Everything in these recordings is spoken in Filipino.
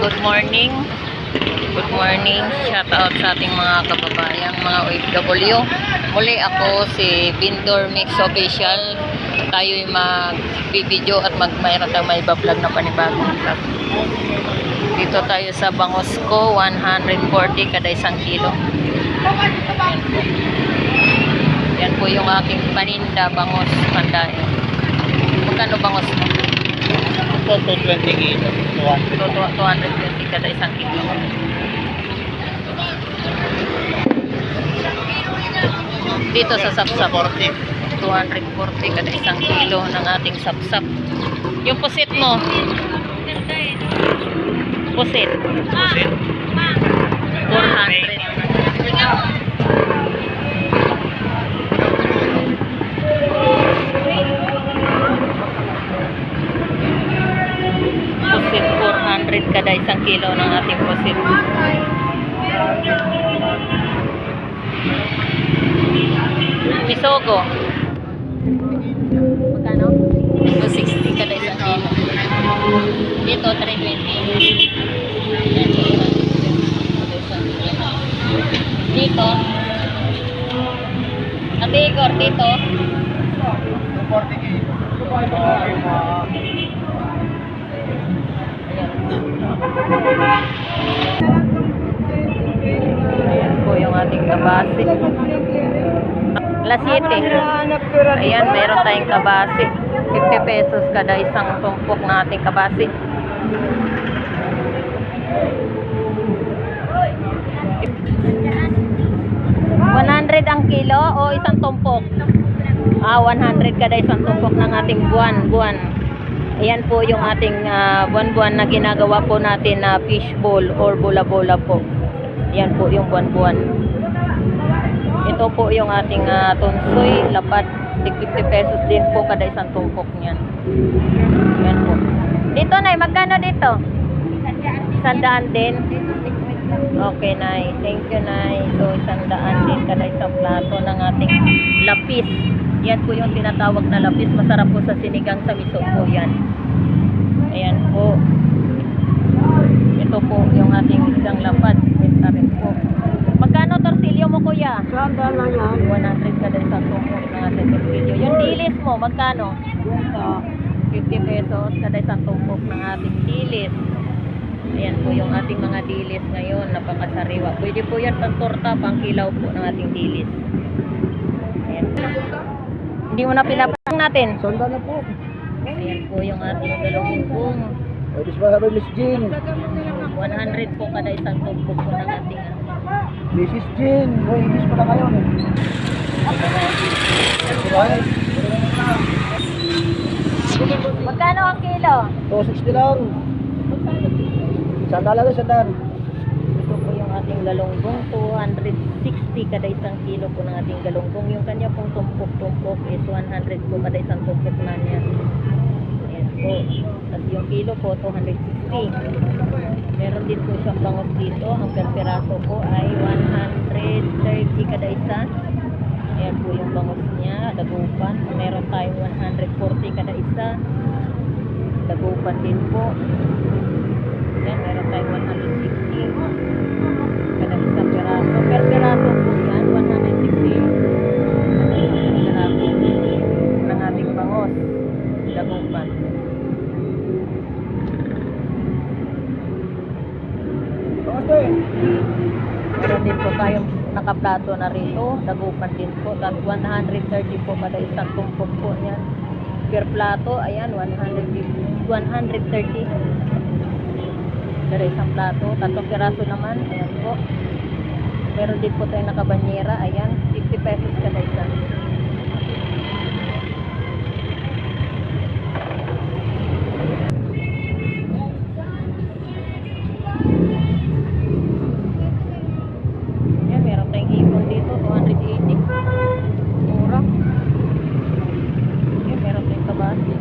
good morning. Good morning. Shout out sa ating mga kababayan, mga OFW. Muli ako si Bindor Mix Official. Tayo'y mag-video at mag mayroon tayong may vlog na panibagong vlog. Dito tayo sa Bangosco, 140 kada isang kilo. Yan po yung aking paninda, bangos, pandain. Magkano bangos mo? Ito, 220 kilo. 200. So, 220 kada isang kilo. Dito sa sapsap, 40. 240 kada isang kilo ng ating sapsap. Yung pusit mo? Pusit. Pusit. 400. 400 kada isang kilo ng ating pusit. Misogo. Magkano? 260 kada isang kilo. Dito 320. Dito. Ate Igor, dito. 240 kabasi. Alas 7. Ayan, meron tayong kabasi. 50 pesos kada isang tumpok na ating kabasi. $100 ang kilo o isang tumpok? Ah, 100 kada isang tumpok ng ating buwan, buwan. Ayan po yung ating ah, buwan-buwan na ginagawa po natin na fish bowl or bola-bola po. Ayan po yung buwan-buwan. Ito po yung ating ah, tunsoy, lapat, tig 50 pesos din po kada isang tumpok niyan. Ayan po. Dito, Nay, magkano dito? Sandaan din. Okay, Nay. Thank you, Nay. So, sandaan din kada isang plato ng ating lapis. Yan po yung tinatawag na lapis. Masarap po sa sinigang sa miso po yan. Ayan po. Ito po yung ating isang lapad. Ito rin po. Magkano torsilyo mo, kuya? Saan lang yan? 100 kada isang tumpok ng ating torsilyo. Yung dilis mo, magkano? 50 pesos kada isang tumpok ng ating dilis. Ayan po yung ating mga dilis ngayon, napakasariwa. Pwede po yan pang torta, pang kilaw po ng ating dilis. Ayan. Hindi mo na pinapang natin. Sanda na po. Ayan po yung ating galunggong. Pwede ba sabi Miss Jean? 100 po kada isang tumpok po ng ating. Mrs. Jean. Uy, English pala kayo. Right? Magkano ang kilo? 260 lang. Sanda lang, sanda. Ito po yung ating galunggong, 260 kada isang kilo po ng ating galunggong. Yung kanya pong tumpok-tumpok is 100 po kada isang tumpok na niya. Ayan po. Tapos yung kilo po, 260. Meron din po siyang bangus dito. Ang per piraso po ay 130 kada isa. Ayan po yung bangus niya, dagupan. Meron tayong 140 kada isa. Dagupan din po. Yan, meron tayong 160. Kada isang piraso. Per tayong nakaplato na rito. Dagupan din po. Tapos 130 po kada isang tumpok po yan. Per plato, ayan, 150, 130. Kada isang plato. Tatlong piraso naman, ayan po. Meron din po tayong nakabanyera, ayan, 50 pesos kada isa. Ayan, meron tayong hipon dito, 280. Mura. Ayan, meron tayong kabasi.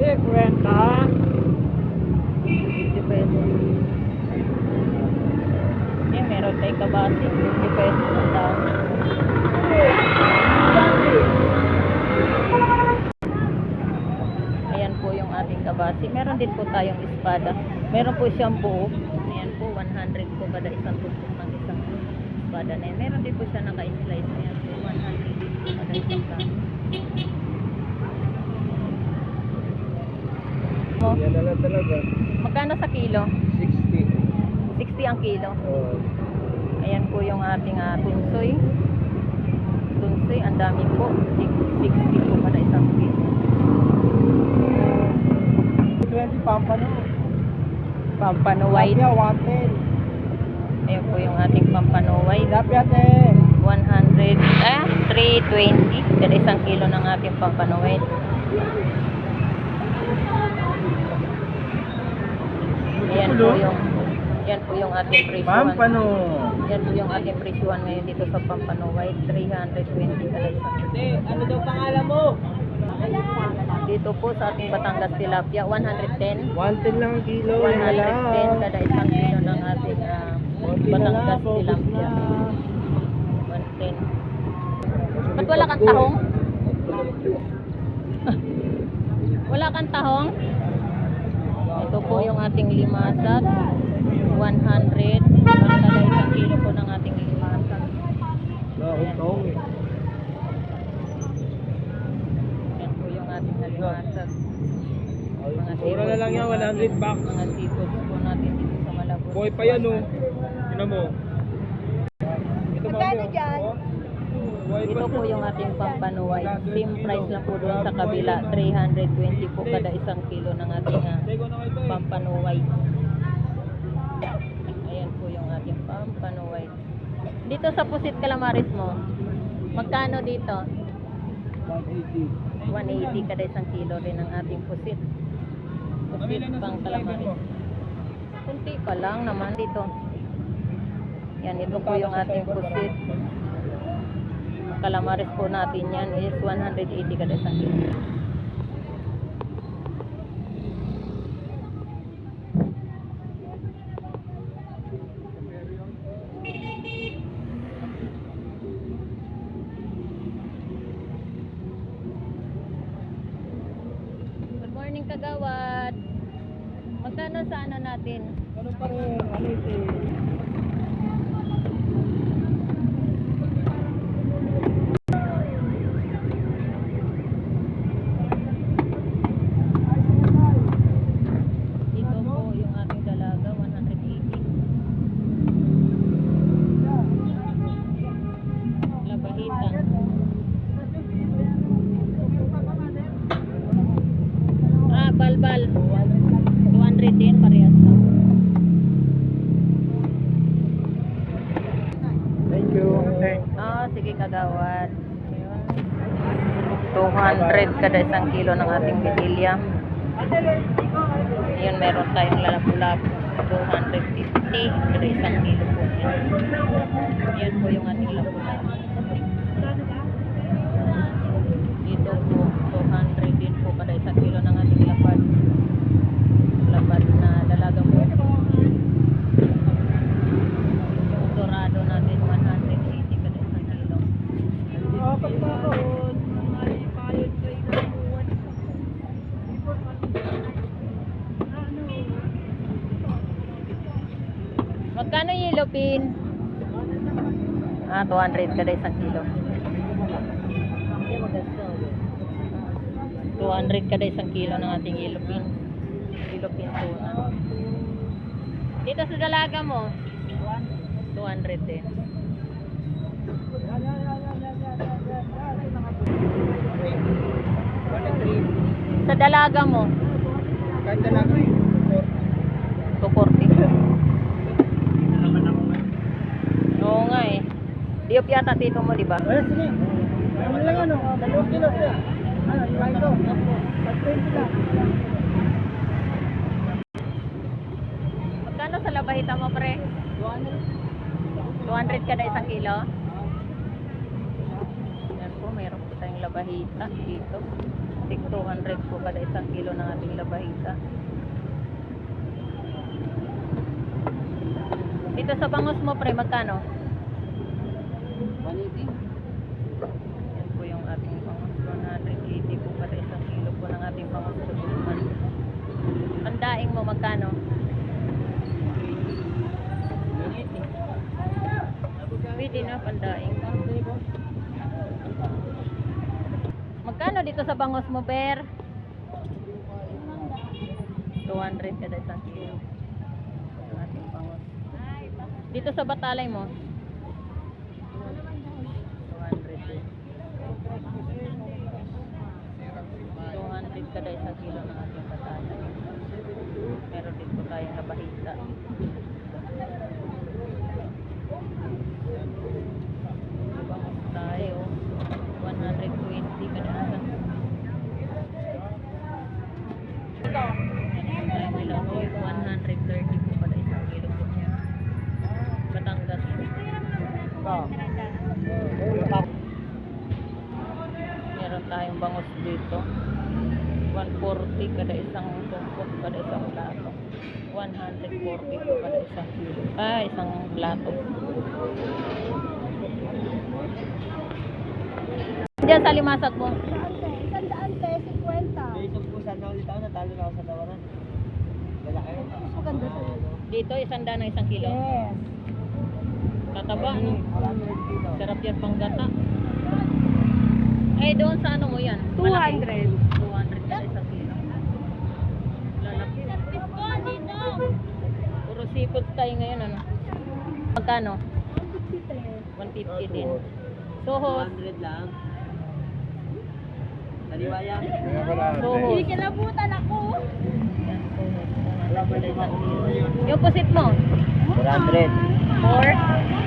Eh, kwenta. 50 pesos. Ayan, meron tayong kabasi, 50 pesos ang daan. Ayan po yung ating kabasi. Meron din po tayong espada. Meron po siyang buo. Ayan po, 100 po kada isang tumpok ng isang espada na yan. Meron din po siya naka-slice. Ayan po, 100 din po kada isang. Mo, Yan na lang talaga. magkano sa kilo? 60. 60 ang kilo. Oh. Ayan po yung ating uh, tunsoy. Tunsoy, ang dami po. 60 po kada isang kilo. 20 pampano. Pampano white. Tilapia, 110. Ayan po yung ating pampano white. Tilapia, te. 100, ah, 320. Kada isang kilo ng ating pampano white. Ayan po yung yan po yung ating presyuhan. Pampano. Yan po yung ating presyuhan ngayon dito sa Pampano White. 320 kada isang kilo. Te, ano daw pangalan mo? Dito po sa ating Batangas Tilapia, 110. 110 lang ang kilo. yan na lang. 110 kada isang kilo ng ating lang, Batangas Tilapia. na. 110. Ba't wala kang tahong? Wala kang tahong? Ito po yung ating limasat. 100. Para kada isang kilo po ng ating limasat. Wala akong taong eh. Yan po yung ating limasat. Mga Mura na lang yan, 100 bucks. Mga seafoods po natin dito sa Malabon. Boy pa yan oh. Tignan mo. Ito ba Magkano dyan? Boy Ito po yung ating pampanuway. Same price lang po doon sa kabila. 320 po kada isang kilo ng ating ah, pampanuway. Ayan po yung ating pampanuway. Dito sa Pusit Calamaris mo, magkano dito? 180. 180 kada isang kilo rin ang ating pusit. Pusit pang calamaris. Kunti pa lang naman dito. Yan, ito po yung ating pusit. Calamaris po natin yan is 180 kada isang kilo. Good morning kagawad. Magkano sa ano natin? Ano pa rin? Ano ito? 200 kada isang kilo ng ating bidilya. Ayun, meron tayong lalapulap. 250 kada isang kilo po. Yan. Yan po yung ating lapulap. Dito po, 200 din po kada isang kilo ng ating lapad. Lapad na dalaga po. Yung dorado natin, 180 kada isang kilo. Apat na ako. Magkano yung yellow pin? Ah, 200 kada isang kilo. 200 kada isang kilo ng ating yellow pin. Yellow pin tuna. Dito sa dalaga mo, 200 din. Sa dalaga mo, Kanda lang eh. Diop yata tito mo, di ba? Ay, sige. Ano lang ano? Dalawang kilo siya. Ano, iwan ko. Pag-20 lang. Magkano sa labahita mo, pre? 200 kada isang kilo? Yan po, mayroon po tayong labahita dito. Tig 200 po kada isang kilo ng ating labahita. Dito sa bangus mo, pre, magkano? 180. Yan po yung ating bangus. 180 po kada isang kilo po ng ating bangus. Tulungan. magkano? Pwede na, pandaing. Magkano dito sa bangos mo, Ber? 200 kada isang kilo. Ang. Dito sa batalay mo? 200 din. 200 kada isang kilo ng ating batalay. Meron din po tayong nabahita. Bangos tayo. 120 kada isang Tayo nila po, 130 po kada isang kilo po niya. Batangas. Meron tayong bangus dito. 140 kada isang tumpok kada isang plato. 140 po kada isang kilo. Ah, isang plato. Diyan sa limasag mo. Sandaan te, 50. May isang pusa na ulit ako, natalo na ako sa tawaran. Lalaki. Mas maganda sa. Dito, isang daan ng isang kilo. Yes. Tataba, no? 100 kilo. Sarap yan pang gata. Eh, doon sa ano mo yan? 200. 200 kada isang kilo. Lalaki. Seafood tayo ngayon, ano? Magkano? 150 din. Sohos. 200 lang. Naliwaya. Sohos. kinabutan ako. Yan, sohos. 200 kada isang kilo. Yung pusit mo? 400. 4?